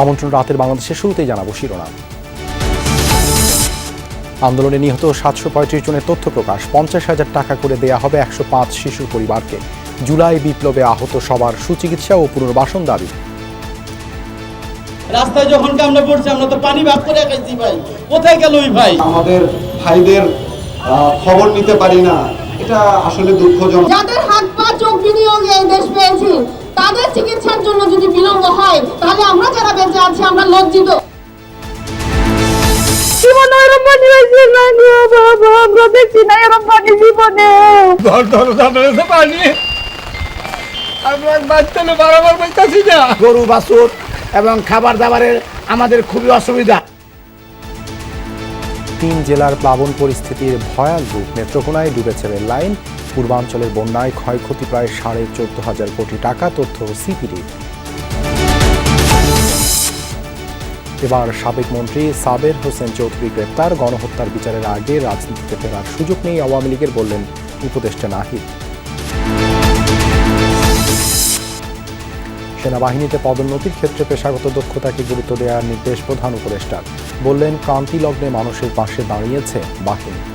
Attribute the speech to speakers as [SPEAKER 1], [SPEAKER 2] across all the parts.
[SPEAKER 1] আমন্ত্রণ রাতের বাংলাদেশের শুরুতেই জানাব শিরোনাম। আন্দোলনে নিহত সাতশো পঁয়ত্রিশ জনের তথ্য প্রকাশ। পঞ্চাশ হাজার টাকা করে দেয়া হবে একশো পাঁচ শিশুর পরিবারকে। জুলাই বিপ্লবে আহত সবার সুচিকিৎসা ও পুনর্বাসন দাবি।
[SPEAKER 2] রাস্তায় যখন আমরা পড়ছি আমরা তো পানি ভাগ করে খাইছি ভাই। কোথায় গেল ওই ভাই?
[SPEAKER 3] আমাদের ভাইদের খবর নিতে পারি না। এটা আসলে দুঃখজনক।
[SPEAKER 4] যাদের হাত পা চোখ বিনিয়োগে এই দেশ পেয়েছি তাদের চিকিৎসার জন্য যদি বিলম্ব হয় তাহলে আমরা যারা বেঁচে আছি আমরা লজ্জিত। জীবনে এরম পানি হয়েছে না গো বাবা আমরা দেখছি না পানি জীবনে।
[SPEAKER 5] গরু বাছুর এবং খাবার দাবারের আমাদের খুবই অসুবিধা।
[SPEAKER 1] তিন জেলার প্লাবন পরিস্থিতির ভয়াল রূপ নেত্রকোনায় ডুবেছে রেল লাইন পূর্বাঞ্চলের বন্যায় ক্ষয়ক্ষতি প্রায় সাড়ে চোদ্দ হাজার কোটি টাকা, তথ্য সিপিডি। এবার সাবেক মন্ত্রী সাবের হোসেন চৌধুরী গ্রেপ্তার। গণহত্যার বিচারের আগে রাজনীতিতে ফেরার সুযোগ নেই আওয়ামী লীগের বললেন উপদেষ্টা নাহিদ। সেনাবাহিনীতে পদোন্নতির ক্ষেত্রে পেশাগত দক্ষতাকে গুরুত্ব দেওয়ার নির্দেশ প্রধান উপদেষ্টার। বললেন ক্রান্তি লগ্নে মানুষের পাশে দাঁড়িয়েছে বাহিনী।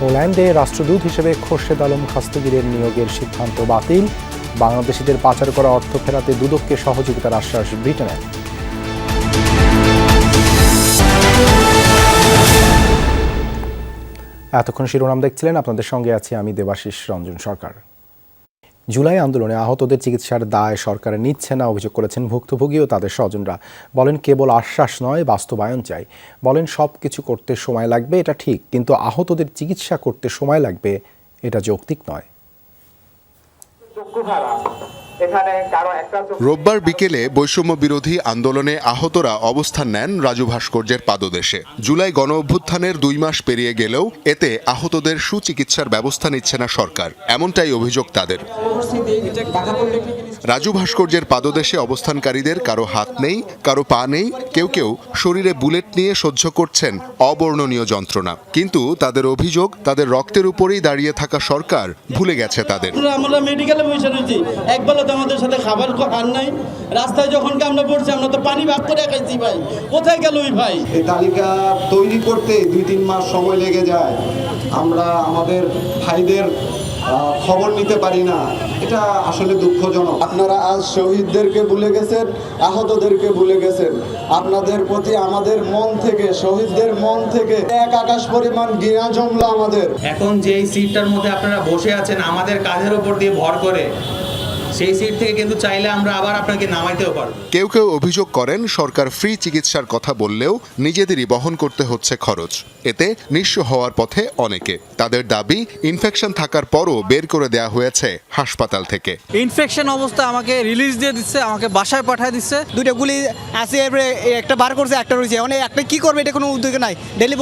[SPEAKER 1] পোল্যান্ডে রাষ্ট্রদূত হিসেবে খোরশেদ আলম খাস্তগিরের নিয়োগের সিদ্ধান্ত বাতিল। বাংলাদেশিদের পাচার করা অর্থ ফেরাতে দুদককে সহযোগিতার আশ্বাস ব্রিটেনের। এতক্ষণ শিরোনাম দেখছিলেন। আপনাদের সঙ্গে আছি আমি দেবাশিস রঞ্জন সরকার। জুলাই আন্দোলনে আহতদের চিকিৎসার দায় সরকার নিচ্ছে না, অভিযোগ করেছেন ভুক্তভোগী ও তাদের স্বজনরা। বলেন, কেবল আশ্বাস নয়, বাস্তবায়ন চাই। বলেন সব কিছু করতে সময় লাগবে, এটা ঠিক, কিন্তু আহতদের চিকিৎসা করতে সময় লাগবে, এটা যৌক্তিক নয়।
[SPEAKER 6] রোববার বিকেলে বৈষম্য বিরোধী আন্দোলনে আহতরা অবস্থান নেন রাজু ভাস্কর্যের পাদদেশে। জুলাই গণ অভ্যুত্থানের দুই মাস পেরিয়ে গেলেও এতে আহতদের সুচিকিৎসার ব্যবস্থা নিচ্ছে না সরকার। এমনটাই অভিযোগ তাদের। রাজু ভাস্কর্যের পাদদেশে অবস্থানকারীদের কারও হাত নেই কারও পা নেই কেউ কেউ শরীরে বুলেট নিয়ে সহ্য করছেন অবর্ণনীয় যন্ত্রণা। কিন্তু তাদের অভিযোগ তাদের রক্তের উপরেই দাঁড়িয়ে থাকা সরকার ভুলে গেছে তাদের।
[SPEAKER 2] আমরা মেডিকেলে বসে রয়েছি। একবেলা তো আমাদের সাথে খাবার আর নাই। রাস্তায় যখন আমরা পড়ছি আমরা তো পানি ভাগ করে খাইছি ভাই। কোথায় গেল ওই ভাই?
[SPEAKER 3] এই তালিকা তৈরি করতে দুই তিন মাস সময় লেগে যায়। আমরা আমাদের ভাইদের খবর নিতে পারি না। এটা আসলে দুঃখজনক।
[SPEAKER 7] আপনারা আজ শহীদদেরকে ভুলে গেছেন আহতদেরকে ভুলে গেছেন। আপনাদের প্রতি আমাদের মন থেকে শহীদদের মন থেকে এক আকাশ পরিমাণ ঘৃণা জমলো আমাদের।
[SPEAKER 8] এখন যেই সিটটার মধ্যে আপনারা বসে আছেন আমাদের কাজের উপর দিয়ে ভর করে সেই সিট থেকে কিন্তু চাইলে আমরা আবার আপনাকে নামাইতেও পারব।
[SPEAKER 6] কেউ কেউ অভিযোগ করেন সরকার ফ্রি চিকিৎসার কথা বললেও নিজেদেরই বহন করতে হচ্ছে খরচ। এতে নিঃস্ব হওয়ার পথে অনেকে। তাদের দাবি ইনফেকশন থাকার পরও বের করে দেয়া হয়েছে হাসপাতাল থেকে।
[SPEAKER 9] ইনফেকশন অবস্থা আমাকে রিলিজ দিয়ে দিচ্ছে আমাকে বাসায় পাঠিয়ে দিচ্ছে।
[SPEAKER 5] দুইটা গুলি আছে এবারে একটা বার করছে একটা রয়েছে। মানে একটা কি করবে এটা কোনো উদ্যোগ নাই। ডেলি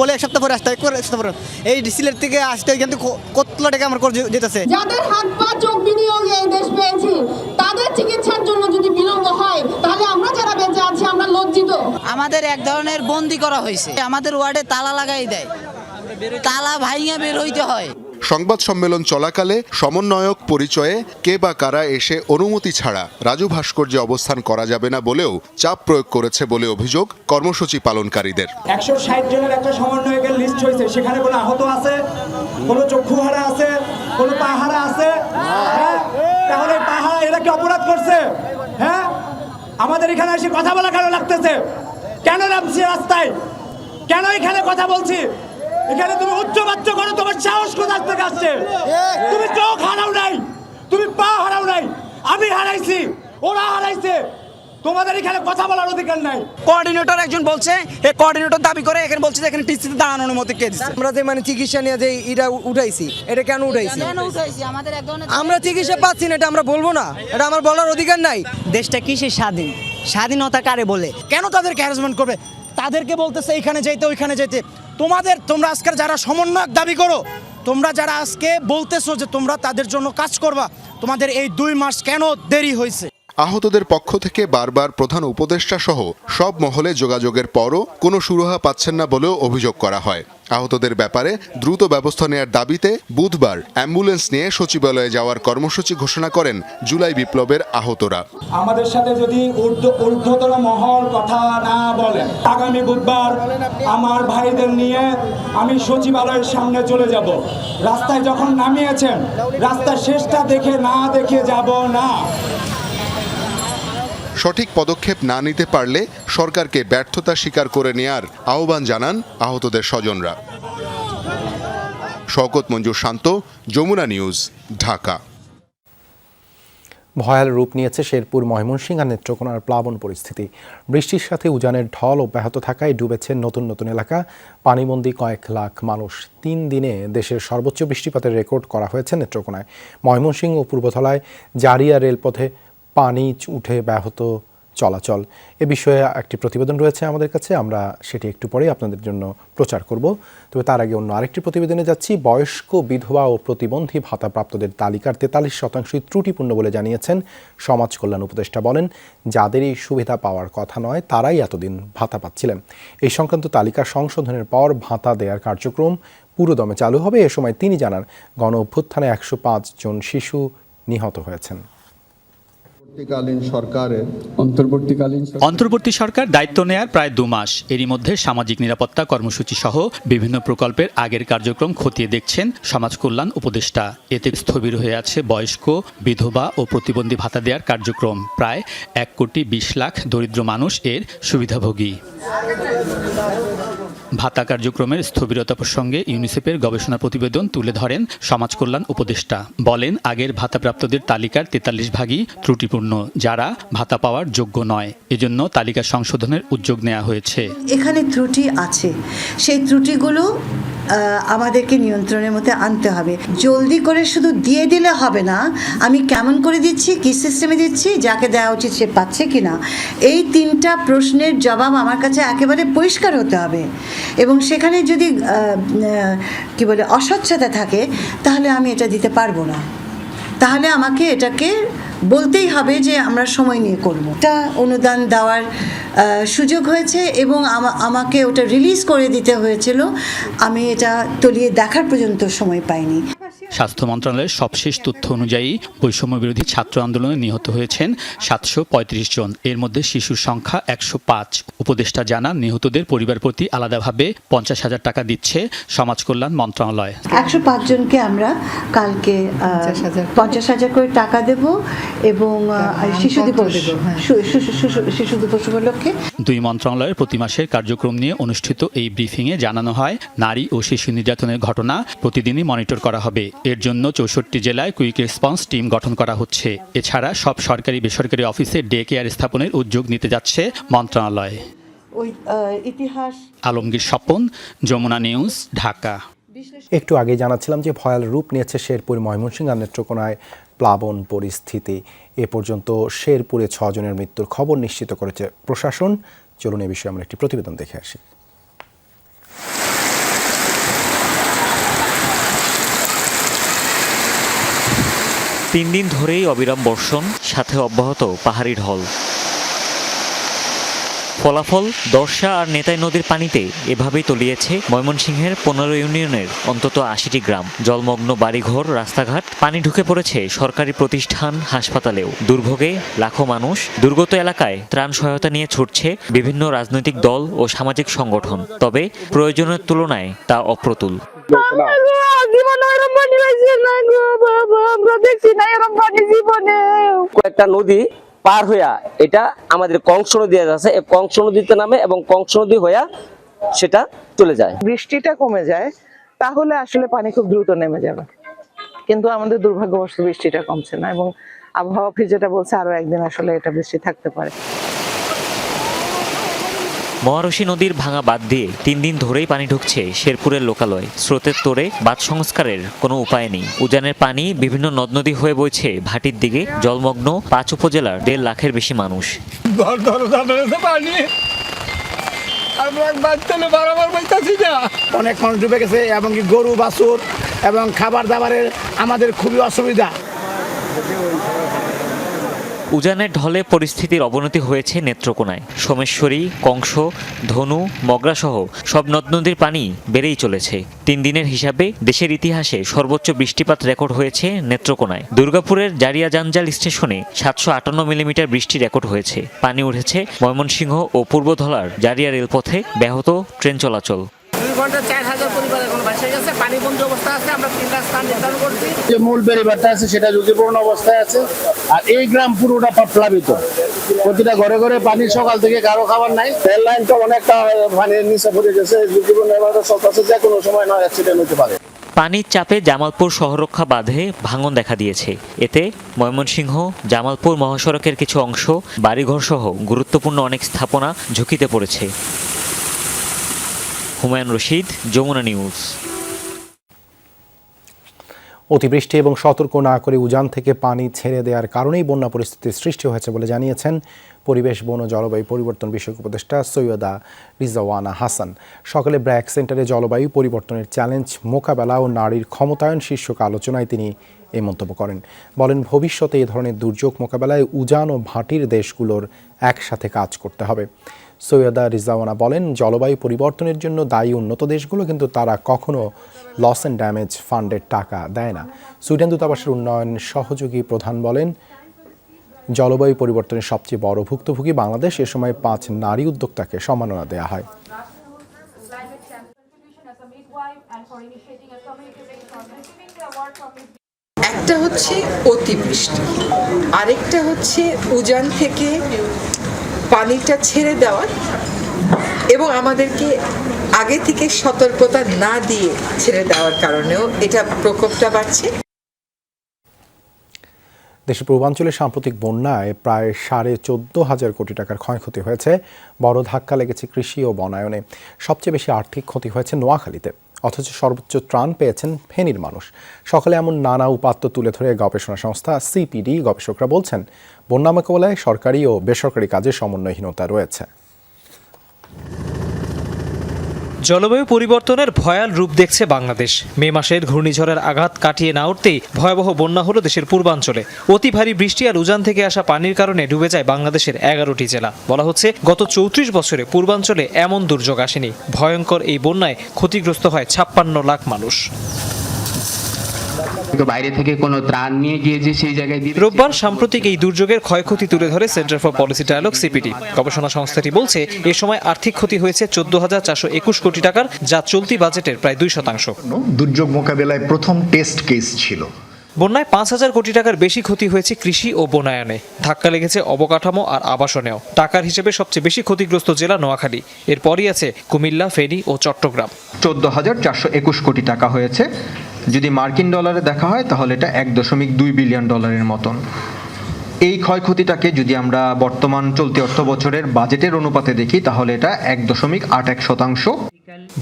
[SPEAKER 5] বলে এক সপ্তাহ পরে আসতে এক সপ্তাহ পরে। এই সিলেট থেকে আসতে কিন্তু কত টাকা আমার করে যেতেছে?
[SPEAKER 4] যাদের হাত পা চোখ বিনিয়োগে এই দেশ পেয়েছি। তাদের চিকিৎসার জন্য যদি বিলম্ব হয় তাহলে আমরা যারা বেঁচে আছি আমরা লজ্জিত।
[SPEAKER 10] আমাদের এক ধরনের বন্দি করা হয়েছে। আমাদের ওয়ার্ডে তালা লাগাই দেয়। তালা ভাইয়া বের হইতে হয়।
[SPEAKER 6] সংবাদ সম্মেলন চলাকালে সমন্বয়ক পরিচয়ে কে বা কারা এসে অনুমতি ছাড়া রাজু ভাস্কর্যে অবস্থান করা যাবে না বলেও চাপ প্রয়োগ করেছে বলে অভিযোগ কর্মসূচি পালনকারীদের।
[SPEAKER 11] একশো ষাট জনের একটা সমন্বয়কের লিস্ট হয়েছে। সেখানে কোনো আহত আছে কোনো চক্ষুহারা আছে কোনো পাহারা আছে হ্যাঁ? তাহলে তাহা এরা কি অপরাধ করছে? হ্যাঁ? আমাদের এখানে এসে কথা বলা কেন লাগতেছে? কেন নামছি রাস্তায়? কেন এখানে কথা বলছি? এখানে তুমি উচ্চ বাচ্চ করো, তোমার সাহস কোথার থেকে আসছে? তুমি চোখ হারাও নাই, তুমি পা হারাও নাই। আমি হারাইছি, ওরা হারাইছে। তোমাদের এখানে কথা বলার অধিকার নাই।
[SPEAKER 9] কোঅর্ডিনেটর একজন বলছে এই কোঅর্ডিনেটর দাবি করে এখানে বলছে যে এখানে টিসিতে দাঁড়ানোর অনুমতি কে দিচ্ছে
[SPEAKER 5] আমরা যে মানে চিকিৎসা নিয়ে যে এটা উঠাইছি এটা কেন উঠাইছি?
[SPEAKER 10] কেন উঠাইছি? আমাদের এক ধরনের
[SPEAKER 5] আমরা চিকিৎসা পাচ্ছি না এটা আমরা বলব না। এটা আমার বলার অধিকার নাই।
[SPEAKER 9] দেশটা কিসের স্বাধীন? স্বাধীনতা কারে বলে? কেন তাদেরকে হ্যারাসমেন্ট করবে? তাদেরকে বলতেছে এইখানে যাইতে ওইখানে যাইতে। তোমাদের তোমরা আজকের যারা সমন্বয়ক দাবি করো তোমরা যারা আজকে বলতেছো যে তোমরা তাদের জন্য কাজ করবা তোমাদের এই দুই মাস কেন দেরি হয়েছে
[SPEAKER 6] আহতদের পক্ষ থেকে বারবার প্রধান উপদেষ্টা সহ সব মহলে যোগাযোগের পরও কোনো সুরাহা পাচ্ছেন না বলেও অভিযোগ করা হয়। আহতদের ব্যাপারে দ্রুত ব্যবস্থা নেয়ার দাবিতে বুধবার অ্যাম্বুলেন্স নিয়ে সচিবালয়ে যাওয়ার কর্মসূচি ঘোষণা করেন জুলাই বিপ্লবের আহতরা।
[SPEAKER 11] আমাদের সাথে যদি মহল কথা না বলেন, আগামী বুধবার আমার ভাইদের নিয়ে আমি সচিবালয়ের সামনে চলে যাব। রাস্তায় যখন নামিয়েছেন, রাস্তার শেষটা দেখে না দেখে যাব না।
[SPEAKER 6] সঠিক পদক্ষেপ না নিতে পারলে সরকারকে ব্যর্থতা স্বীকার করে নেয়ার আহ্বান জানান আহতদের স্বজনরা। শওকত মঞ্জুর শান্ত, যমুনা নিউজ, ঢাকা।
[SPEAKER 1] ভয়াল রূপ নিয়েছে শেরপুর ময়মনসিংহ নেত্রকোনার প্লাবন পরিস্থিতি। বৃষ্টির সাথে উজানের ঢল অব্যাহত থাকায় ডুবেছে নতুন নতুন এলাকা। পানিবন্দী কয়েক লাখ মানুষ তিন দিনে দেশের সর্বোচ্চ বৃষ্টিপাতের রেকর্ড করা হয়েছে নেত্রকোনায়। ময়মনসিংহ ও পূর্বধলায় জারিয়া রেলপথে পানি উঠে ব্যাহত চলাচল। এ বিষয়ে একটি প্রতিবেদন রয়েছে আমাদের কাছে, আমরা সেটি একটু পরেই আপনাদের জন্য প্রচার করব। তবে তার আগে অন্য আরেকটি প্রতিবেদনে যাচ্ছি। বয়স্ক বিধবা ও প্রতিবন্ধী ভাতাপ্রাপ্তদের তালিকার তেতাল্লিশ শতাংশই ত্রুটিপূর্ণ বলে জানিয়েছেন সমাজ কল্যাণ উপদেষ্টা বলেন। যাদের এই সুবিধা পাওয়ার কথা নয়, তারাই এতদিন ভাতা পাচ্ছিলেন। এই সংক্রান্ত তালিকা সংশোধনের পর ভাতা দেওয়ার কার্যক্রম পুরোদমে চালু হবে। এ সময় তিনি জানান গণ অভ্যুত্থানে একশো জন শিশু নিহত হয়েছেন।
[SPEAKER 7] সরকারের
[SPEAKER 9] অন্তর্বর্তীকালীন
[SPEAKER 12] অন্তর্বর্তী সরকার দায়িত্ব নেয়ার প্রায় দু মাস। এরই মধ্যে সামাজিক নিরাপত্তা কর্মসূচি সহ বিভিন্ন প্রকল্পের আগের কার্যক্রম খতিয়ে দেখছেন সমাজ কল্যাণ উপদেষ্টা। এতে স্থবির হয়ে আছে বয়স্ক বিধবা ও প্রতিবন্ধী ভাতা দেওয়ার কার্যক্রম। প্রায় এক কোটি বিশ লাখ দরিদ্র মানুষ এর সুবিধাভোগী। ভাতা কার্যক্রমের স্থবিরতা প্রসঙ্গে ইউনিসেফের গবেষণা প্রতিবেদন তুলে ধরেন সমাজ কল্যাণ উপদেষ্টা। বলেন আগের ভাতাপ্রাপ্তদের তালিকার তেতাল্লিশ ভাগই ত্রুটিপূর্ণ। যারা ভাতা পাওয়ার যোগ্য নয় এজন্য তালিকা সংশোধনের উদ্যোগ নেওয়া হয়েছে
[SPEAKER 10] এখানে ত্রুটি আছে সেই ত্রুটিগুলো আমাদেরকে নিয়ন্ত্রণের মধ্যে আনতে হবে জলদি করে শুধু দিয়ে দিলে হবে না আমি কেমন করে দিচ্ছি কি সিস্টেমে দিচ্ছি যাকে দেওয়া উচিত সে পাচ্ছে কি না এই তিনটা প্রশ্নের জবাব আমার কাছে একেবারে পরিষ্কার হতে হবে এবং সেখানে যদি কি বলে অস্বচ্ছতা থাকে তাহলে আমি এটা দিতে পারব না তাহলে আমাকে এটাকে বলতেই হবে যে আমরা সময় নিয়ে করব। এটা অনুদান দেওয়ার সুযোগ হয়েছে এবং আমাকে ওটা রিলিজ করে দিতে হয়েছিল। আমি এটা তলিয়ে দেখার পর্যন্ত সময় পাইনি।
[SPEAKER 12] স্বাস্থ্য মন্ত্রণালয়ের সবশেষ তথ্য অনুযায়ী বৈষম্য বিরোধী ছাত্র আন্দোলনে নিহত হয়েছেন সাতশো পঁয়ত্রিশ জন। এর মধ্যে শিশুর সংখ্যা একশো পাঁচ। উপদেষ্টা জানান নিহতদের পরিবার প্রতি আলাদাভাবে পঞ্চাশ হাজার টাকা দিচ্ছে সমাজ কল্যাণ মন্ত্রণালয়।
[SPEAKER 10] একশো পাঁচজনকে আমরা কালকে পঞ্চাশ হাজার করে। টাকা দেব এবং শিশু দিবস শু- শিশু দিবস উপলক্ষে।
[SPEAKER 12] দুই মন্ত্রণালয়ের প্রতি মাসের কার্যক্রম নিয়ে অনুষ্ঠিত এই ব্রিফিংয়ে জানানো হয় নারী ও শিশু নির্যাতনের ঘটনা প্রতিদিনই মনিটর করা হবে। এর জন্য চৌষট্টি জেলায় কুইক রেসপন্স টিম গঠন করা হচ্ছে। এছাড়া সব সরকারি বেসরকারি অফিসে ডে কেয়ার স্থাপনের উদ্যোগ নিতে যাচ্ছে মন্ত্রণালয়।
[SPEAKER 10] ওই ইতিহাস।
[SPEAKER 12] আলমগীর স্বপন যমুনা নিউজ ঢাকা।
[SPEAKER 1] একটু আগে জানাচ্ছিলাম যে ভয়াল রূপ নিয়েছে শেরপুর ময়মনসিংহ আর নেত্রকোনায় প্লাবন পরিস্থিতি। এ পর্যন্ত শেরপুরে ছজনের মৃত্যুর খবর নিশ্চিত করেছে প্রশাসন। চলুন এ বিষয়ে আমরা একটি প্রতিবেদন দেখে আসি।
[SPEAKER 13] তিন দিন ধরেই অবিরাম বর্ষণ, সাথে অব্যাহত পাহাড়ি ঢল। ফলাফল, দর্শা আর নেতাই নদীর পানিতে এভাবেই তলিয়েছে ময়মনসিংহের পনেরো ইউনিয়নের অন্তত আশিটি গ্রাম। জলমগ্ন বাড়িঘর, রাস্তাঘাট, পানি ঢুকে পড়েছে সরকারি প্রতিষ্ঠান, হাসপাতালেও। দুর্ভোগে লাখো মানুষ দুর্গত এলাকায় ত্রাণ সহায়তা নিয়ে ছুটছে বিভিন্ন রাজনৈতিক দল ও সামাজিক সংগঠন। তবে প্রয়োজনের তুলনায় তা অপ্রতুল।
[SPEAKER 14] কয়েকটা নদী পার হইয়া এটা আমাদের কংস নদী আছে কংস নদীতে নামে এবং কংস নদী হইয়া সেটা চলে যায়।
[SPEAKER 15] বৃষ্টিটা কমে যায় তাহলে আসলে পানি খুব দ্রুত নেমে যাবে। কিন্তু আমাদের দুর্ভাগ্যবশত বৃষ্টিটা কমছে না এবং আবহাওয়া অফিস যেটা বলছে আরও একদিন আসলে এটা বৃষ্টি থাকতে পারে।
[SPEAKER 13] মহারশী নদীর ভাঙা বাঁধ দিয়ে তিন দিন ধরেই পানি ঢুকছে শেরপুরের লোকালয়। স্রোতের তোরে বাঁধ সংস্কারের কোনো উপায় নেই। উজানের পানি বিভিন্ন নদ নদী হয়ে বইছে ভাটির দিকে। জলমগ্ন পাঁচ উপজেলার দেড় লাখের বেশি মানুষ।
[SPEAKER 9] অনেক মানুষ ডুবে গেছে, এবং গরু, বাছুর, এবং খাবার দাবারের আমাদের খুবই অসুবিধা।
[SPEAKER 13] উজানের ঢলে পরিস্থিতির অবনতি হয়েছে নেত্রকোনায়। সোমেশ্বরী, কংস, ধনু মগরা সহ সব নদ নদীর পানি বেড়েই চলেছে। তিন দিনের হিসাবে দেশের ইতিহাসে সর্বোচ্চ বৃষ্টিপাত রেকর্ড হয়েছে নেত্রকোনায়। দুর্গাপুরের জারিয়া জাঞ্জাল স্টেশনে সাতশো আটান্ন মিলিমিটার বৃষ্টি রেকর্ড হয়েছে। পানি উঠেছে ময়মনসিংহ ও পূর্বধলার জারিয়া রেলপথে ব্যাহত ট্রেন চলাচল।
[SPEAKER 16] চার হাজার পরিবার এখন ভাসে পানিবন্দী অবস্থা আছে আমরা তিনটা স্থান নির্ধারণ করছি।
[SPEAKER 17] যে মূল বেড়িবারটা আছে সেটা ঝুঁকিপূর্ণ অবস্থায় আছে। আর এই গ্রাম পুরোটা প্লাবিত প্রতিটা ঘরে ঘরে পানি সকাল থেকে কারও খাবার নাই। রেল লাইনটা অনেকটা পানির নিচে পড়ে গেছে। ঝুঁকিপূর্ণ এভাবে যে কোনো সময় নয় অ্যাক্সিডেন্ট হতে পারে।
[SPEAKER 13] পানির চাপে জামালপুর শহররক্ষা বাঁধে ভাঙন দেখা দিয়েছে। এতে ময়মনসিংহ জামালপুর মহাসড়কের কিছু অংশ বাড়িঘর সহ গুরুত্বপূর্ণ অনেক স্থাপনা ঝুঁকিতে পড়েছে। হুমায়ুন রশিদ, যমুনা নিউজ।
[SPEAKER 1] অতিবৃষ্টি এবং সতর্ক না করে উজান থেকে পানি ছেড়ে দেওয়ার কারণেই বন্যা পরিস্থিতির সৃষ্টি হয়েছে বলে জানিয়েছেন পরিবেশ, বন ও জলবায়ু পরিবর্তন বিষয়ক উপদেষ্টা সৈয়দা রিজাওয়ানা হাসান। সকালে ব্র্যাক সেন্টারে জলবায়ু পরিবর্তনের চ্যালেঞ্জ মোকাবেলা ও নারীর ক্ষমতায়ন শীর্ষক আলোচনায় তিনি এই মন্তব্য করেন। বলেন, ভবিষ্যতে এ ধরনের দুর্যোগ মোকাবেলায় উজান ও ভাটির দেশগুলোর একসাথে কাজ করতে হবে। সৈয়দা রিজাওয়ানা বলেন, জলবায়ু পরিবর্তনের জন্য দায়ী উন্নত দেশগুলো কিন্তু তারা কখনো লস অ্যান্ড ড্যামেজ ফান্ডের টাকা দেয় না। সুইডেন দূতাবাসের উন্নয়ন সহযোগী প্রধান বলেন, জলবায়ু পরিবর্তনের সবচেয়ে বড় ভুক্তভোগী বাংলাদেশ, এ সময় পাঁচ নারী উদ্যোক্তাকে সম্মাননা দেওয়া হয়।
[SPEAKER 18] একটা হচ্ছে অতিবৃষ্টি, আরেকটা হচ্ছে উজান থেকে পানিটা ছেড়ে দেওয়ার এবং আমাদেরকে আগে থেকে সতর্কতা না দিয়ে ছেড়ে দেওয়ার কারণেও এটা প্রকোপটা বাড়ছে।
[SPEAKER 1] দেশের পূর্বাঞ্চলে সাম্প্রতিক বন্যায় প্রায় সাড়ে চোদ্দ হাজার কোটি টাকার ক্ষয়ক্ষতি হয়েছে। বড় ধাক্কা লেগেছে কৃষি ও বনায়নে। সবচেয়ে বেশি আর্থিক ক্ষতি হয়েছে নোয়াখালীতে। অথচ সর্বোচ্চ ত্রাণ পেয়েছেন ফেনীর মানুষ। সকালে এমন নানা উপাত্ত তুলে ধরে গবেষণা সংস্থা সিপিডি গবেষকরা বলছেন, বন্যা মোকাবেলায় সরকারি ও বেসরকারি কাজে সমন্বয়হীনতা রয়েছে।
[SPEAKER 19] জলবায়ু পরিবর্তনের ভয়াল রূপ দেখছে বাংলাদেশ। মে মাসের ঘূর্ণিঝড়ের আঘাত কাটিয়ে না উঠতেই ভয়াবহ বন্যা হলো দেশের পূর্বাঞ্চলে। অতি ভারী বৃষ্টি আর উজান থেকে আসা পানির কারণে ডুবে যায় বাংলাদেশের এগারোটি জেলা। বলা হচ্ছে, গত চৌত্রিশ বছরে পূর্বাঞ্চলে এমন দুর্যোগ আসেনি। ভয়ঙ্কর এই বন্যায় ক্ষতিগ্রস্ত হয় ছাপ্পান্ন লাখ মানুষ।
[SPEAKER 20] বাইরে থেকে কোনো ত্রাণ নিয়ে গিয়ে যে সেই জায়গায় দিয়ে
[SPEAKER 19] রোববার সাম্প্রতিক এই দুর্যোগের ক্ষয়ক্ষতি তুলে ধরে centre for policy dialogue CPD গবেষণা সংস্থাটি বলছে এ সময় আর্থিক ক্ষতি হয়েছে চোদ্দ হাজার চারশো একুশ কোটি টাকার যা চলতি বাজেটের প্রায় দুই শতাংশ।
[SPEAKER 21] দুর্যোগ মোকাবেলায় প্রথম টেস্ট কেস ছিল।
[SPEAKER 19] বন্যায় পাঁচ হাজার কোটি টাকার বেশি ক্ষতি হয়েছে কৃষি ও বনায়নে। ধাক্কা লেগেছে অবকাঠামো আর আবাসনেও। টাকার হিসেবে সবচেয়ে বেশি ক্ষতিগ্রস্ত জেলা নোয়াখালী। এরপরই আছে কুমিল্লা, ফেনী ও চট্টগ্রাম।
[SPEAKER 22] চোদ্দ হাজার চারশো একুশ কোটি টাকা হয়েছে। যদি মার্কিন ডলারে দেখা হয়, তাহলে এটা এক দশমিক দুই বিলিয়ন ডলারের মতন। এই ক্ষয়ক্ষতিটাকে যদি আমরা বর্তমান চলতি অর্থ বছরের বাজেটের অনুপাতে দেখি, তাহলে এটা এক দশমিক আট এক শতাংশ।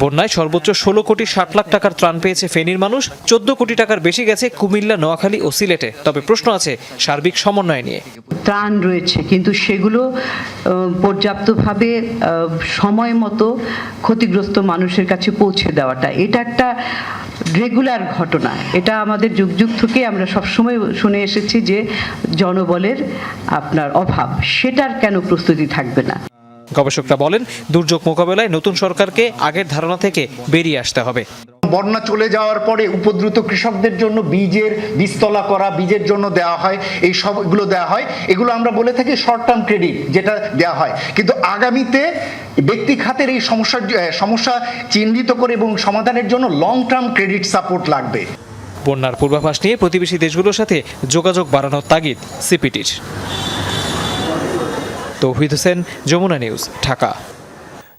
[SPEAKER 19] বন্যায় সর্বোচ্চ ষোলো কোটি ষাট লাখ টাকার ত্রাণ পেয়েছে ফেনীর মানুষ। চোদ্দ কোটি টাকার বেশি গেছে কুমিল্লা, নোয়াখালী ও সিলেটে। তবে প্রশ্ন আছে সার্বিক সমন্বয় নিয়ে।
[SPEAKER 23] ত্রাণ রয়েছে, কিন্তু সেগুলো পর্যাপ্তভাবে সময় মতো ক্ষতিগ্রস্ত মানুষের কাছে পৌঁছে দেওয়াটা। এটা একটা রেগুলার ঘটনা। এটা আমাদের যুগ যুগ থেকে আমরা সবসময় শুনে এসেছি যে জনবলের আপনার অভাব। সেটার কেন প্রস্তুতি থাকবে না?
[SPEAKER 19] গবেষকরা বলেন দুর্যোগ মোকাবেলায় নতুন সরকারকে আগের ধারণা থেকে বেরিয়ে আসতে হবে।
[SPEAKER 21] বন্যা চলে যাওয়ার পরে উপদ্রুত কৃষকদের জন্য বীজের বীজতলা করা বীজের জন্য দেওয়া হয় এই সবগুলো দেওয়া হয়। এগুলো আমরা বলে থাকি শর্ট টার্ম ক্রেডিট যেটা দেওয়া হয়। কিন্তু আগামীতে ব্যক্তি খাতের এই সমস্যার সমস্যা চিহ্নিত করে এবং সমাধানের জন্য লং টার্ম ক্রেডিট সাপোর্ট লাগবে।
[SPEAKER 19] বন্যার পূর্বাভাস নিয়ে প্রতিবেশী দেশগুলোর সাথে যোগাযোগ বাড়ানোর তাগিদ সিপিটির। তৌহিদ হোসেন, যমুনা নিউজ, ঢাকা।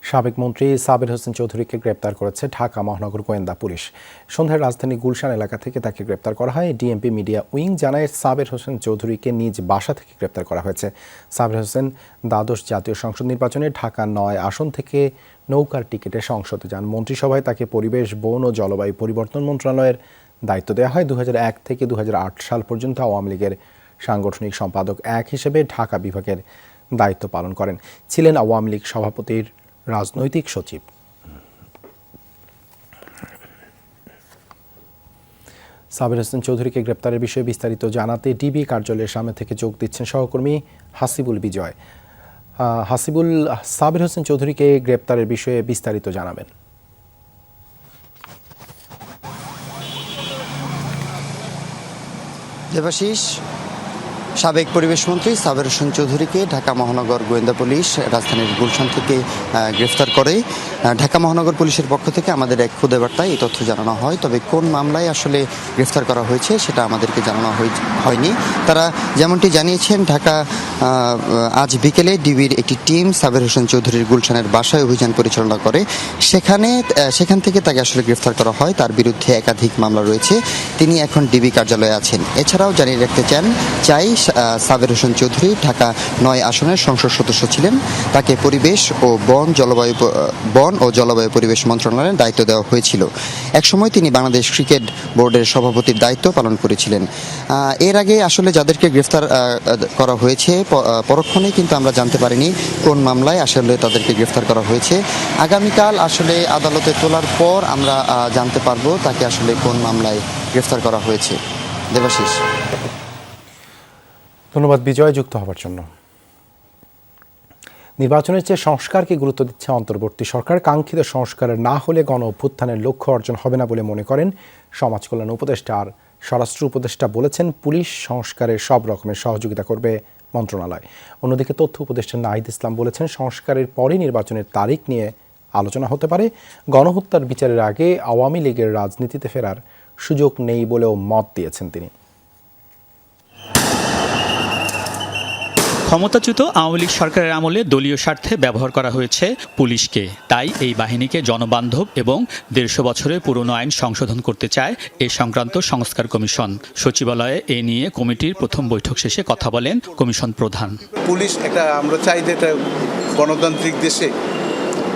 [SPEAKER 1] সাবেক মন্ত্রী সাবের হোসেন চৌধুরীকে গ্রেপ্তার করেছে ঢাকা মহানগর গোয়েন্দা পুলিশ। সন্ধ্যায় রাজধানী গুলশান এলাকা থেকে তাকে গ্রেপ্তার করা হয়। ডিএমপি মিডিয়া উইং জানায় সাবের হোসেন চৌধুরীকে নিজ বাসা থেকে গ্রেপ্তার করা হয়েছে। সাবের হোসেন দ্বাদশ জাতীয় সংসদ নির্বাচনে ঢাকা নয় আসন থেকে নৌকার টিকিটে সংসদে যান। মন্ত্রিসভায় তাকে পরিবেশ, বন ও জলবায়ু পরিবর্তন মন্ত্রণালয়ের দায়িত্ব দেওয়া হয়। দু হাজার এক থেকে দু হাজার আট সাল পর্যন্ত আওয়ামী লীগের সাংগঠনিক সম্পাদক এক হিসেবে ঢাকা বিভাগের দায়িত্ব পালন করেন। ছিলেন আওয়ামী লীগ সভাপতির রাজনৈতিক সচিব। সাবির হোসেন চৌধুরীকে গ্রেপ্তারের বিষয়ে বিস্তারিত জানাতে ডিবি কার্যালয়ের সামনে থেকে যোগ দিচ্ছেন সহকর্মী হাসিবুল বিজয়। হাসিবুল, সাবির হোসেন চৌধুরীকে গ্রেপ্তারের বিষয়ে বিস্তারিত জানাবেন।
[SPEAKER 24] দেবাশিস সাবেক পরিবেশ মন্ত্রী সাবের হোসেন চৌধুরীকে ঢাকা মহানগর গোয়েন্দা পুলিশ রাজধানীর গুলশান থেকে গ্রেফতার করে। ঢাকা মহানগর পুলিশের পক্ষ থেকে আমাদের এক খুদে বার্তায় এই তথ্য জানানো হয়। তবে কোন মামলায় আসলে গ্রেফতার করা হয়েছে সেটা আমাদেরকে জানানো হয়- হয়নি। তারা যেমনটি জানিয়েছেন, ঢাকা আজ বিকেলে ডিবির একটি টিম সাবের হোসেন চৌধুরীর গুলশানের বাসায় অভিযান পরিচালনা করে। সেখানে সেখান থেকে তাকে আসলে গ্রেফতার করা হয়। তার বিরুদ্ধে একাধিক মামলা রয়েছে। তিনি এখন ডিবি কার্যালয়ে আছেন। এছাড়াও জানিয়ে রাখতে চান, চাই সাবের হোসেন চৌধুরী ঢাকা নয় আসনের সংসদ সদস্য ছিলেন। তাকে পরিবেশ ও বন জলবায়ু বন ও জলবায়ু পরিবেশ মন্ত্রণালয়ের দায়িত্ব দেওয়া হয়েছিল। একসময় তিনি বাংলাদেশ ক্রিকেট বোর্ডের সভাপতির দায়িত্ব পালন করেছিলেন। এর আগে আসলে যাদেরকে গ্রেফতার করা হয়েছে পরক্ষণে কিন্তু আমরা জানতে পারিনি কোন মামলায় আসলে তাদেরকে গ্রেফতার করা হয়েছে। আগামীকাল আসলে আদালতে তোলার পর আমরা জানতে পারব তাকে আসলে কোন মামলায় গ্রেফতার করা হয়েছে। দেবাশিস।
[SPEAKER 1] ধন্যবাদ, বিজয় যুক্ত হবার জন্য। নির্বাচনের চেয়ে সংস্কারকে গুরুত্ব দিচ্ছে অন্তর্বর্তী সরকার। কাঙ্ক্ষিত সংস্কারের না হলে গণ অভ্যুত্থানের লক্ষ্য অর্জন হবে না বলে মনে করেন সমাজ কল্যাণ উপদেষ্টা। আর স্বরাষ্ট্র উপদেষ্টা বলেছেন, পুলিশ সংস্কারের সব রকমের সহযোগিতা করবে মন্ত্রণালয়। অন্যদিকে তথ্য উপদেষ্টা নাহিদ ইসলাম বলেছেন, সংস্কারের পরই নির্বাচনের তারিখ নিয়ে আলোচনা হতে পারে। গণহত্যার বিচারের আগে আওয়ামী লীগের রাজনীতিতে ফেরার সুযোগ নেই বলেও মত দিয়েছেন তিনি।
[SPEAKER 12] ক্ষমতাচ্যুত আওয়ামী লীগ সরকারের আমলে দলীয় স্বার্থে ব্যবহার করা হয়েছে পুলিশকে। তাই এই বাহিনীকে জনবান্ধব এবং দেড়শো বছরের পুরনো আইন সংশোধন করতে চায় এ সংক্রান্ত সংস্কার কমিশন। সচিবালয়ে এ নিয়ে কমিটির প্রথম বৈঠক শেষে কথা বলেন কমিশন প্রধান।
[SPEAKER 25] পুলিশ একটা, আমরা চাই যে এটা গণতান্ত্রিক দেশে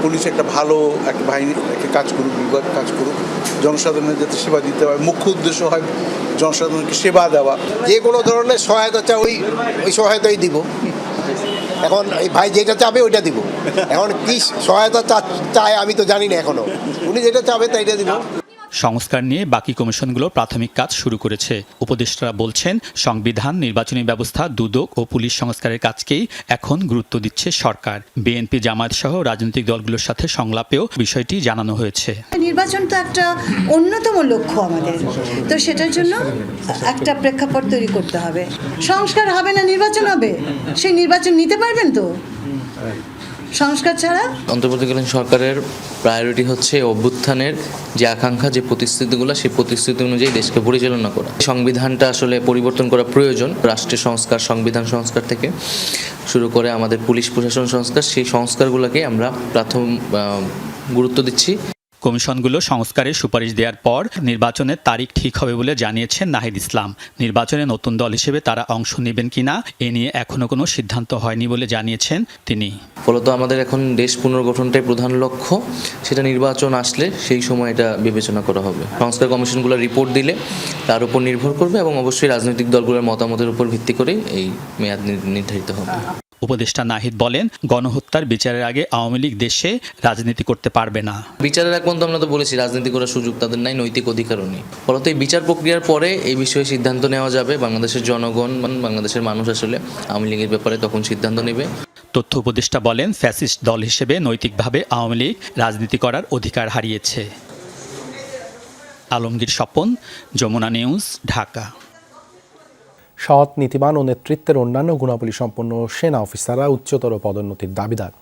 [SPEAKER 25] পুলিশ একটা ভালো একটা বাহিনী, একটা কাজ করুক বিভাগ কাজ করুক। জনসাধারণের যাতে সেবা দিতে হয়, মুখ্য উদ্দেশ্য হয় জনসাধারণকে সেবা দেওয়া।
[SPEAKER 26] যে কোনো ধরনের সহায়তা চা ওই ওই সহায়তাই দিব। এখন এই ভাই যেটা চাবে, ওইটা দিব। এখন কি সহায়তা চায় আমি তো জানি না এখনও উনি যেটা চাবে, তাইটা দিব।
[SPEAKER 12] সংস্কার নিয়ে বাকি কমিশনগুলো প্রাথমিক কাজ শুরু করেছে। উপদেষ্টারা বলছেন, সংবিধান, নির্বাচনী ব্যবস্থা, দুদক ও পুলিশ সংস্কারের কাজকেই এখন গুরুত্ব দিচ্ছে সরকার। বিএনপি, জামায়াত সহ রাজনৈতিক দলগুলোর সাথে সংলাপেও বিষয়টি জানানো হয়েছে।
[SPEAKER 10] নির্বাচন তো একটা অন্যতম লক্ষ্য আমাদের। তো সেটার জন্য একটা প্রেক্ষাপট তৈরি করতে হবে। সংস্কার হবে না, নির্বাচন হবে? সেই নির্বাচন নিতে পারবেন তো? সংস্কার ছাড়া?
[SPEAKER 27] অন্তর্বর্তীকালীন সরকারের প্রায়োরিটি হচ্ছে অভ্যুত্থানের যে আকাঙ্ক্ষা, যে প্রতিশ্রুতিগুলো, সেই প্রতিশ্রুতি অনুযায়ী দেশকে পরিচালনা করা। সংবিধানটা আসলে পরিবর্তন করা প্রয়োজন রাষ্ট্রীয় সংস্কার, সংবিধান সংস্কার থেকে শুরু করে আমাদের পুলিশ প্রশাসন সংস্কার, সেই সংস্কারগুলোকে আমরা প্রাথম গুরুত্ব দিচ্ছি।
[SPEAKER 12] কমিশনগুলো সংস্কারের সুপারিশ দেওয়ার পর নির্বাচনের তারিখ ঠিক হবে বলে জানিয়েছেন নাহিদ ইসলাম। নির্বাচনে নতুন দল হিসেবে তারা অংশ নেবেন কিনা, এ নিয়ে এখনও কোনো সিদ্ধান্ত হয়নি বলে জানিয়েছেন তিনি।
[SPEAKER 27] ফলত আমাদের এখন দেশ পুনর্গঠনটাই প্রধান লক্ষ্য। সেটা নির্বাচন আসলে সেই সময় এটা বিবেচনা করা হবে। সংস্কার কমিশনগুলো রিপোর্ট দিলে তার উপর নির্ভর করবে এবং অবশ্যই রাজনৈতিক দলগুলোর মতামতের উপর ভিত্তি করে এই মেয়াদ নির্ধারিত হবে।
[SPEAKER 12] উপদেষ্টা নাহিদ বলেন গণহত্যার বিচারের আগে আওয়ামী লীগ দেশে রাজনীতি করতে পারবে না।
[SPEAKER 27] বিচারের এক পর্যন্ত আমরা তো বলেছি রাজনীতি করার সুযোগ তাদের নাই নৈতিক অধিকারও নেই। ফলত এই বিচার প্রক্রিয়ার পরে এই বিষয়ে সিদ্ধান্ত নেওয়া যাবে। বাংলাদেশের জনগণ মানে বাংলাদেশের মানুষ আসলে আওয়ামী লীগের ব্যাপারে তখন সিদ্ধান্ত নেবে।
[SPEAKER 12] তথ্য উপদেষ্টা বলেন ফ্যাসিস্ট দল হিসেবে নৈতিকভাবে আওয়ামী লীগ রাজনীতি করার অধিকার হারিয়েছে। আলমগীর স্বপন যমুনা নিউজ ঢাকা।
[SPEAKER 1] সৎ, নীতিবান ও নেতৃত্বের অন্যান্য গুণাবলী সম্পন্ন সেনা অফিসাররা উচ্চতর পদোন্নতির দাবিদার।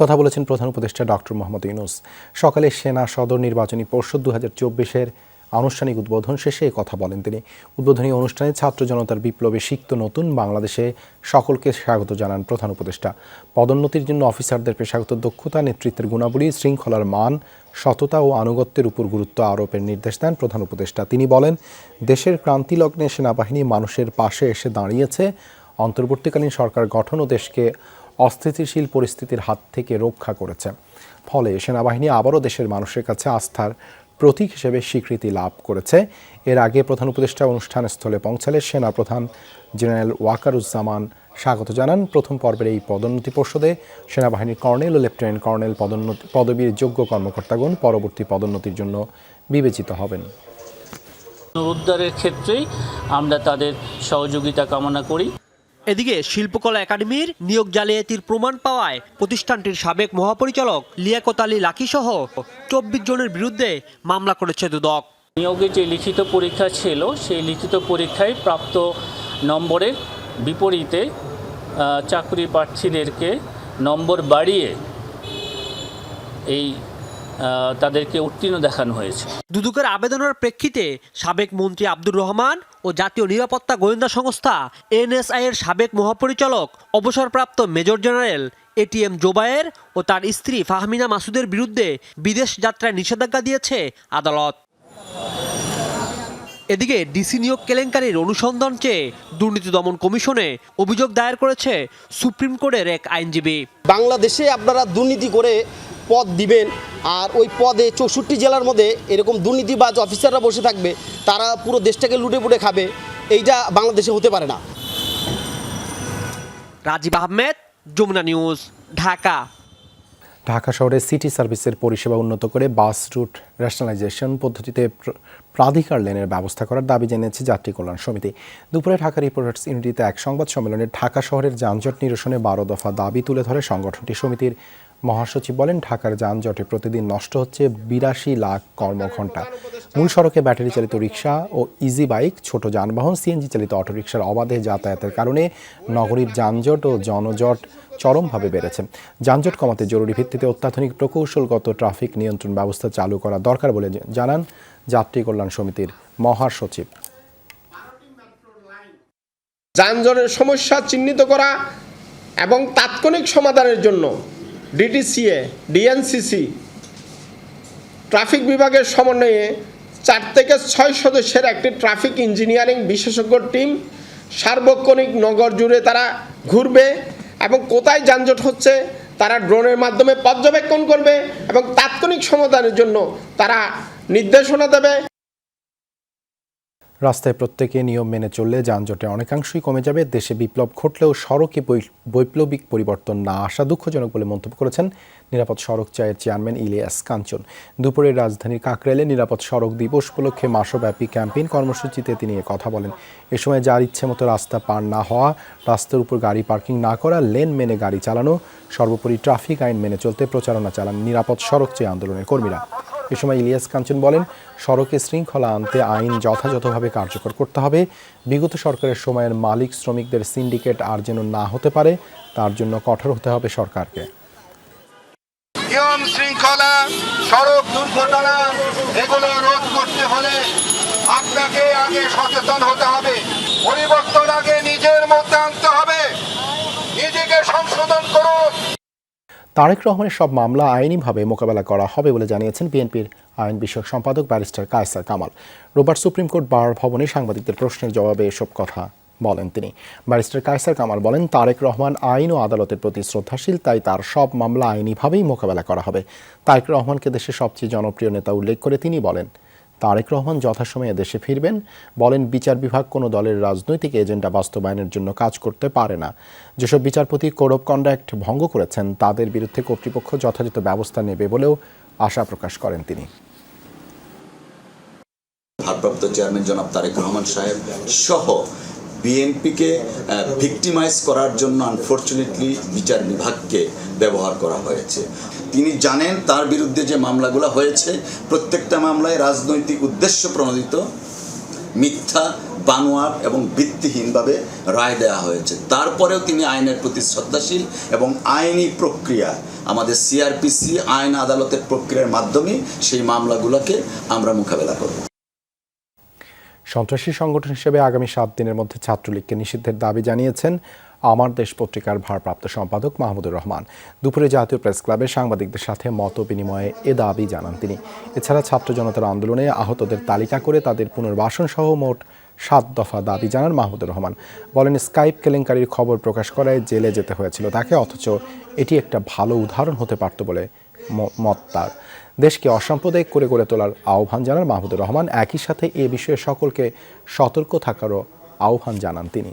[SPEAKER 1] কথা বলেছেন প্রধান উপদেষ্টা ডক্টর মোহাম্মদ ইউনুস। সকালে সেনা সদর নির্বাচনী পর্ষদ দু হাজার চব্বিশের আনুষ্ঠানিক উদ্বোধন শেষে কথা বলেন তিনি। উদ্বোধনী অনুষ্ঠানে ছাত্র জনতার বিপ্লবে সিক্ত নতুন বাংলাদেশে সকলকে স্বাগত জানান প্রধান উপদেষ্টা। পদোন্নতির জন্য অফিসারদের পেশাগত দক্ষতা, নেতৃত্বের গুণাবলী, শৃঙ্খলার মান, সততা ও আনুগত্যের উপর গুরুত্ব আরোপের নির্দেশ দেন প্রধান উপদেষ্টা। তিনি বলেন, দেশের ক্রান্তিলগ্নে সেনাবাহিনী মানুষের পাশে এসে দাঁড়িয়েছে। অন্তর্বর্তীকালীন সরকার গঠন ও দেশকে অস্থিতিশীল পরিস্থিতির হাত থেকে রক্ষা করেছে। ফলে সেনাবাহিনী আবারও দেশের মানুষের কাছে আস্থার প্রতীক হিসেবে স্বীকৃতি লাভ করেছে। এর আগে প্রধান উপদেষ্টা অনুষ্ঠানস্থলে পৌঁছালে সেনা প্রধান জেনারেল ওয়াকারুজ্জামান স্বাগত জানান। প্রথম পর্বের এই পদোন্নতি পর্ষদে সেনাবাহিনীর কর্নেল ও লেফটেন্যান্ট কর্নেল পদোন্নতি, পদবীর যোগ্য কর্মকর্তাগণ পরবর্তী পদোন্নতির জন্য বিবেচিত হবেন।
[SPEAKER 12] উদ্ধারের ক্ষেত্রেই আমরা তাদের সহযোগিতা কামনা করি।
[SPEAKER 28] এদিকে শিল্পকলা একাডেমির নিয়োগ জালিয়াতির প্রমাণ পাওয়ায় প্রতিষ্ঠানটির সাবেক মহাপরিচালক লিয়াকত আলী লাকি সহ চব্বিশ জনের বিরুদ্ধে মামলা করেছে দুদক।
[SPEAKER 12] নিয়োগে যে লিখিত পরীক্ষা ছিল, সেই লিখিত পরীক্ষায় প্রাপ্ত নম্বরের বিপরীতে চাকরি প্রার্থীদেরকে নম্বর বাড়িয়ে এই তাদেরকে উত্তীর্ণ দেখানো হয়েছে।
[SPEAKER 28] দুদুকের আবেদনের প্রেক্ষিতে সাবেক মন্ত্রী আব্দুর রহমান ও জাতীয় নিরাপত্তা গোয়েন্দা সংস্থা এনএসআই এর সাবেক মহাপরিচালক অবসরপ্রাপ্ত মেজর জেনারেল এটিএম জোবায়ের ও তার স্ত্রী ফাহমিনা মাসুদের বিরুদ্ধে বিদেশ যাত্রায় নিষেধাজ্ঞা দিয়েছে আদালত। এদিকে ডিসি নিয়োগ কেলেঙ্কারির অনুসন্ধান চেয়ে দুর্নীতি দমন কমিশনে অভিযোগ দায়ের করেছে সুপ্রিম কোর্টের এক আইনজীবী।
[SPEAKER 29] বাংলাদেশে আপনারা দুর্নীতি করে পদ দিবেন। আর ওই পদে চৌষট্টি জেলার মধ্যে এরকম দুর্নীতিবাজ অফিসাররা বসে থাকবে তারা পুরো দেশটাকে লুটে পুটে খাবে এইটা বাংলাদেশে হতে পারে না।
[SPEAKER 28] রাজীব আহমেদ যমুনা নিউজ ঢাকা।
[SPEAKER 1] ঢাকা শহরে সিটি সার্ভিসের পরিষেবা উন্নত করে বাস রুট রেশনালাইজেশন পদ্ধতিতে প্র- প্রাধিকার লেনের ব্যবস্থা করার দাবি জানিয়েছে যাত্রী কল্যাণ সমিতি। দুপুরে ঢাকা রিপোর্টার্স ইউনিটিতে এক সংবাদ সম্মেলনে ঢাকা শহরের যানজট নিরসনে বারো দফা দাবি তুলে ধরে সংগঠনটি সমিতির মহাসচিব বলেন, ঢাকার যানজটে প্রতিদিন নষ্ট হচ্ছে বিরাশি লাখ কর্মঘণ্টা। মূল সড়কে ব্যাটারি চালিত রিক্সা ও ইজি বাইক ছোট যানবাহন সিএনজি চালিত অটোরিকশার অবাধে যাতায়াতের কারণে নগরীর যানজট ও জনজট চরমভাবে বেড়েছে। যানজট কমাতে জরুরি ভিত্তিতে অত্যাধুনিক প্রকৌশলগত ট্রাফিক নিয়ন্ত্রণ ব্যবস্থা চালু করা দরকার বলে জানান যাত্রী কল্যাণ সমিতির মহাসচিব।
[SPEAKER 30] যানজটের সমস্যা চিহ্নিত করা এবং তাৎক্ষণিক সমাধানের জন্য ডিটিসিএ ডিএনসিসি ট্রাফিক বিভাগের সমন্বয়ে চার থেকে ছয় সদস্যের একটি ট্রাফিক ইঞ্জিনিয়ারিং বিশেষজ্ঞ টিম সার্বক্ষণিক নগর জুড়ে তারা ঘুরবে এবং কোথায় যানজট হচ্ছে তারা ড্রোনের মাধ্যমে পর্যবেক্ষণ করবে এবং তাৎক্ষণিক সমাধানের জন্য তারা নির্দেশনা দেবে।
[SPEAKER 1] রাস্তায় প্রত্যেকে নিয়ম মেনে চললে যানজটে অনেকাংশই কমে যাবে। দেশে বিপ্লব ঘটলেও সড়কে বৈপ্লবিক পরিবর্তন না আসা দুঃখজনক বলে মন্তব্য করেছেন নিরাপদ সড়ক চায়ের চেয়ারম্যান ইলিয়াস কাঞ্চন। দুপুরে রাজধানীর কাকরাইলে নিরাপদ সড়ক দিবস উপলক্ষে মাসব্যাপী ক্যাম্পেইন কর্মসূচিতে তিনি কথা বলেন। এ সময় যার ইচ্ছে মতো রাস্তা পার না হওয়া, রাস্তার উপর গাড়ি পার্কিং না করা, লেন মেনে গাড়ি চালানো, সর্বোপরি ট্রাফিক আইন মেনে চলতে প্রচারণা চালান নিরাপদ সড়ক চেয়ে আন্দোলনের কর্মীরা। এ সময় ইলিয়াস কাঞ্চন বলেন, সড়কে শৃঙ্খলা আনতে আইন যথাযথভাবে কার্যকর করতে হবে। বিগত সরকারের সময়ের মালিক শ্রমিকদের সিন্ডিকেট আর যেন না হতে পারে, তার জন্য কঠোর হতে হবে সরকারকে।
[SPEAKER 31] নিয়ম শৃঙ্খলা, সড়ক দুর্ঘটনা, এগুলো রোধ করতে হলে আপনাকে আগে সচেতন হতে হবে। পরিবর্তন আগে নিজের মধ্যে আনতে হবে। নিজেকে সংশোধন করুন।
[SPEAKER 1] তারেক রহমানের সব মামলা আইনিভাবে মোকাবেলা করা হবে বলে জানিয়েছেন বিএনপির আইন বিষয়ক সম্পাদক ব্যারিস্টার কায়সার কামাল। রোববার সুপ্রিম কোর্ট বার ভবনে সাংবাদিকদের প্রশ্নের জবাবে এসব কথা বলেন তিনি। ব্যারিস্টার কায়সার কামাল বলেন, তারেক রহমান আইন ও আদালতের প্রতি শ্রদ্ধাশীল, তাই তার সব মামলা আইনিভাবেই মোকাবেলা করা হবে। তারেক রহমানকে দেশের সবচেয়ে জনপ্রিয় নেতা উল্লেখ করে তিনি বলেন, তারেক রহমান যথাসময়ে দেশে ফিরবেন, বলেন বিচার বিভাগ কোনো দলের রাজনৈতিক এজেন্ডা বাস্তবায়নের জন্য কাজ করতে পারে না। যেসব বিচারপতি কোড অফ কন্ডাক্ট ভঙ্গ করেছেন, তাদের বিরুদ্ধে কর্তৃপক্ষ যথাযথ ব্যবস্থা নেবে বলেও আশা প্রকাশ করেন তিনি।
[SPEAKER 32] ভারপ্রাপ্ত চেয়ারম্যান জনাব তারেক রহমান সাহেব সহ বিএনপিকে ভিকটিমাইজ করার জন্য আনফর্চুনেটলি বিচার বিভাগকে ব্যবহার করা হয়েছে। তিনি জানেন তার বিরুদ্ধে যে মামলাগুলো হয়েছে, প্রত্যেকটা মামলায় রাজনৈতিক উদ্দেশ্য প্রণোদিত, মিথ্যা বানোয়ার এবং ভিত্তিহীনভাবে রায় দেওয়া হয়েছে। তারপরেও তিনি আইনের প্রতি শ্রদ্ধাশীল এবং আইনি প্রক্রিয়া, আমাদের সিআরপিসি আইন আদালতের প্রক্রিয়ার মাধ্যমে সেই মামলাগুলোকে আমরা মোকাবেলা করব।
[SPEAKER 1] সন্ত্রাসী সংগঠন হিসেবে আগামী সাত দিনের মধ্যে ছাত্রলীগকে নিষিদ্ধের দাবি জানিয়েছেন আমার দেশ পত্রিকার ভারপ্রাপ্ত সম্পাদক মাহমুদুর রহমান। দুপুরে জাতীয় প্রেস ক্লাবে সাংবাদিকদের সাথে মত বিনিময়ে এ দাবি জানান তিনি। এছাড়া ছাত্র জনতার আন্দোলনে আহতদের তালিকা করে তাদের পুনর্বাসন সহ মোট সাত দফা দাবি জানান মাহমুদুর রহমান। বলেন, স্কাইপ কেলেঙ্কারির খবর প্রকাশ করায় জেলে যেতে হয়েছিল তাকে, অথচ এটি একটা ভালো উদাহরণ হতে পারত বলে মত তার। দেশকে অসাম্প্রদায়িক করে গড়ে তোলার আহ্বান জানান মাহমুদুর রহমান। একই সাথে এ বিষয়ে সকলকে সতর্ক থাকারও আহ্বান জানান তিনি।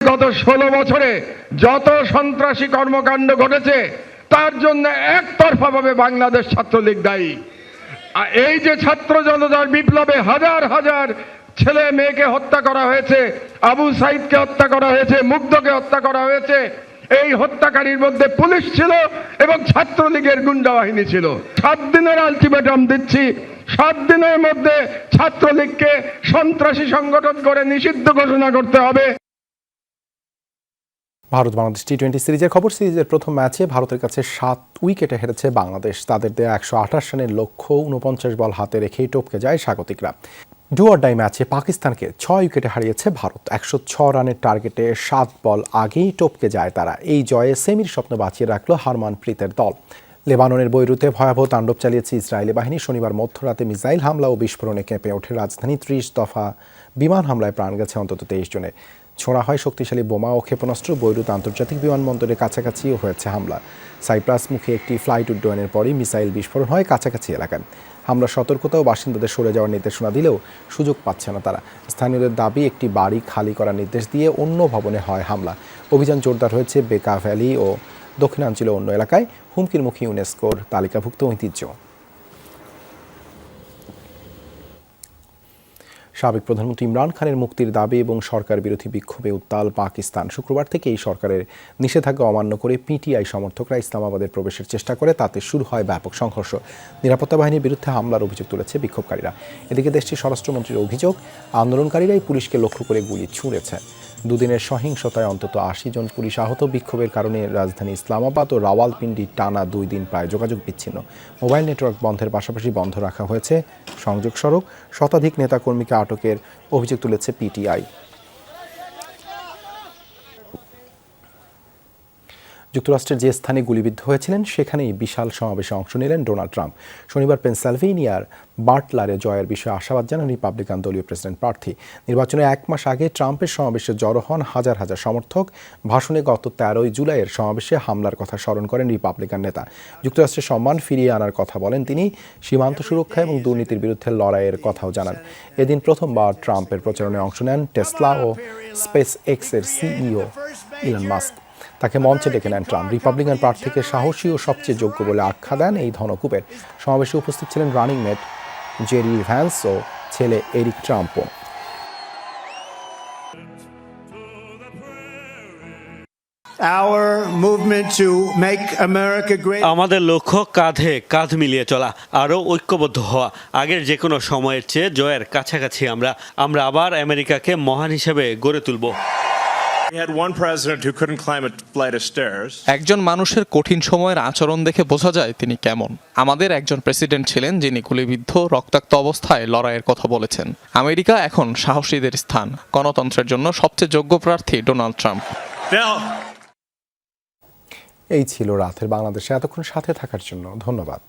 [SPEAKER 17] গত ষোলো বছরে যত সন্ত্রাসী কর্মকাণ্ড ঘটেছে, তার জন্য একতরফাভাবে বাংলাদেশ ছাত্রলীগ দায়ী।
[SPEAKER 30] এই যে ছাত্র জনতার বিপ্লবে হাজার হাজার ছেলে মেয়েকে হত্যা করা হয়েছে, আবু সাইদকে হত্যা করা হয়েছে, মুগ্ধকে হত্যা করা হয়েছে এই হত্যাকারীর মধ্যে পুলিশ ছিল এবং ছাত্রলীগের গুন্ডা বাহিনী ছিল। সাত দিনের আলটিমেটাম দিচ্ছি। সাত দিনের মধ্যে ছাত্রলীগকে সন্ত্রাসী সংগঠন করে নিষিদ্ধ ঘোষণা করতে হবে।
[SPEAKER 1] ভারত বাংলাদেশ টি টোয়েন্টি সিরিজের খবর সিরিজের প্রথম ম্যাচে ভারতের কাছে সাত উইকেটে হেরেছে বাংলাদেশ। তাদের দেয়া একশো আঠাশ রানের লক্ষ্য উনপঞ্চাশ বল হাতে রেখেই টপকে যায় স্বাগতিকরা। ডুয়ার ডাই ম্যাচে পাকিস্তানকে ছয় উইকেটে হারিয়েছে ভারত। একশো ছ রানের টার্গেটে সাত বল আগেই টপকে যায় তারা। এই জয়ে সেমির স্বপ্ন বাঁচিয়ে রাখল হারমানপ্রীতের দল। লেবাননের বৈরুতে ভয়াবহ তাণ্ডব চালিয়েছে ইসরায়েলি বাহিনী। শনিবার মধ্যরাতে মিসাইল হামলা ও বিস্ফোরণে কেঁপে ওঠে রাজধানী ত্রিশ দফা। বিমান হামলায় প্রাণ গেছে অন্তত তেইশ জনের। ছোড়া হয় শক্তিশালী বোমা ও ক্ষেপণাস্ত্র। বৈরুত আন্তর্জাতিক বিমানবন্দরের কাছাকাছিও হয়েছে হামলা। সাইপ্রাস মুখে একটি ফ্লাইট উড্ডয়নের পরই মিসাইল বিস্ফোরণ হয় কাছাকাছি এলাকায়। হামলা সতর্কতা ও বাসিন্দাদের সরে যাওয়ার নির্দেশনা দিলেও সুযোগ পাচ্ছে না তারা। স্থানীয়দের দাবি, একটি বাড়ি খালি করার নির্দেশ দিয়ে অন্য ভবনে হয় হামলা। অভিযান জোরদার হয়েছে বেকা ভ্যালি ও দক্ষিণাঞ্চলের অন্য এলাকায়। হুমকির মুখী ইউনেস্কোর তালিকাভুক্ত ঐতিহ্য। সাবেক প্রধানমন্ত্রী ইমরান খানের মুক্তির দাবি এবং সরকার বিরোধী বিক্ষোভে উত্তাল পাকিস্তান শুক্রবার থেকে এই সরকারের নিষেধাজ্ঞা অমান্য করে পিটিআই সমর্থকরা ইসলামাবাদের প্রবেশের চেষ্টা করে, তাতে শুরু হয় ব্যাপক সংঘর্ষ। নিরাপত্তা বাহিনীর বিরুদ্ধে হামলার অভিযোগ তুলেছে বিক্ষোভকারীরা। এদিকে দেশটির স্বরাষ্ট্রমন্ত্রীর অভিযোগ, আন্দোলনকারীরাই পুলিশকে লক্ষ্য করে গুলি ছুঁড়েছে। দুদিনের সহিংসতায় অন্তত আশি জন পুলিশ আহত। বিক্ষোভের কারণে রাজধানী ইসলামাবাদ ও রাওয়ালপিন্ডি টানা দুই দিন প্রায় যোগাযোগ বিচ্ছিন্ন। মোবাইল নেটওয়ার্ক বন্ধের পাশাপাশি বন্ধ রাখা হয়েছে সংযোগ সড়ক। শতাধিক নেতাকর্মীকে আটকের অভিযোগ তুলেছে পিটিআই। যুক্তরাষ্ট্রের যে স্থানে গুলিবিদ্ধ হয়েছিলেন, সেখানেই বিশাল সমাবেশে অংশ নিলেন ডোনাল্ড ট্রাম্প। শনিবার পেনসিলভেনিয়ার বার্টলারে জয়ের বিষয়ে আশাবাদ জানান রিপাবলিকান দলীয় প্রেসিডেন্ট প্রার্থী। নির্বাচনে এক মাস আগে ট্রাম্পের সমাবেশে জড়ো হন হাজার হাজার সমর্থক। ভাষণে গত তেরোই জুলাইয়ের সমাবেশে হামলার কথা স্মরণ করেন রিপাবলিকান নেতা। যুক্তরাষ্ট্রের সম্মান ফিরিয়ে আনার কথা বলেন তিনি, সীমান্ত সুরক্ষা এবং দুর্নীতির বিরুদ্ধে লড়াইয়ের কথাও জানান। এদিন প্রথমবার ট্রাম্পের প্রচারণায় অংশ নেন টেসলা ও স্পেস এক্সের সিইও ইলন মাস্ক। তাকে মঞ্চে ডেকে নেন ট্রাম্প। রিপাবলিকান প্রার্থীকে সাহসী ও সবচেয়ে যোগ্য বলে আখ্যা দেন এই ধনকূপের সমাবেশে উপস্থিত ছিলেন রানিং মেট জেরি ভ্যান্স ও ছেলে এরিক ট্রাম্পও।
[SPEAKER 33] আমাদের লক্ষ্য কাঁধে কাঁধ মিলিয়ে চলা আরও ঐক্যবদ্ধ হওয়া। আগের যে কোনো সময়ের চেয়ে জয়ের কাছাকাছি আমরা আমরা আবার আমেরিকাকে মহান হিসেবে গড়ে তুলব।
[SPEAKER 34] একজন মানুষের কঠিন সময়ের আচরণ দেখে বোঝা যায় তিনি কেমন। আমাদের একজন প্রেসিডেন্ট ছিলেন যিনি গুলিবিদ্ধ রক্তাক্ত অবস্থায় লড়াইয়ের কথা বলেছেন। আমেরিকা এখন সাহসীদের স্থান গণতন্ত্রের জন্য সবচেয়ে যোগ্য প্রার্থী ডোনাল্ড ট্রাম্প।
[SPEAKER 1] এই ছিল রাতের বাংলাদেশে। এতক্ষণ সাথে থাকার জন্য ধন্যবাদ।